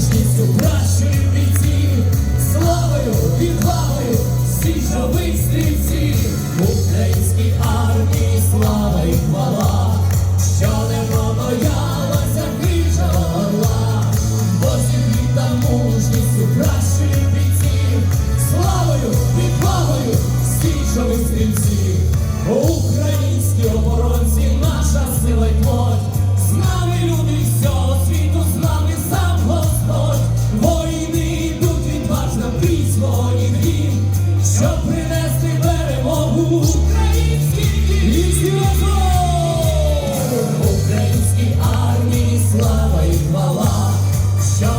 мужністю кращої бійців, славою, відвагою, січових стрільців, українській армії слава і хвала, що не побоялася хижого орла, бо зігріта мужністю кращої бійців, славою, відвагою, січових стрільців,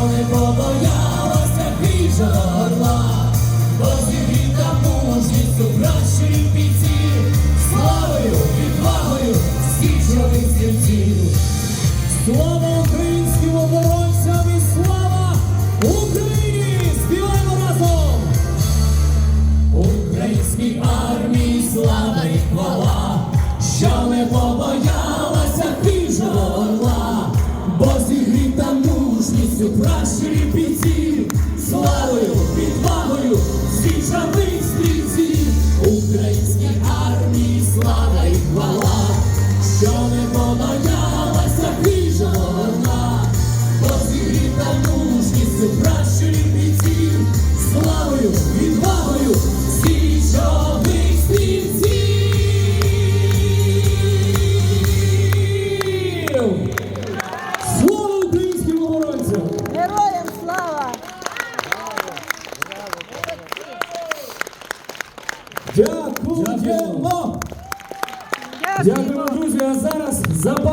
не побоялася хижого орла, бо зігріта мужністю кращої бійців, славою, відвагою, січових стрільців. Слава українським оборонцям і слава Україні! Мужністю пращурі бійці, славою, відвагою, січових стрільців, Українській армії слава Дякуємо! Дякуємо, друзі! А зараз за пари.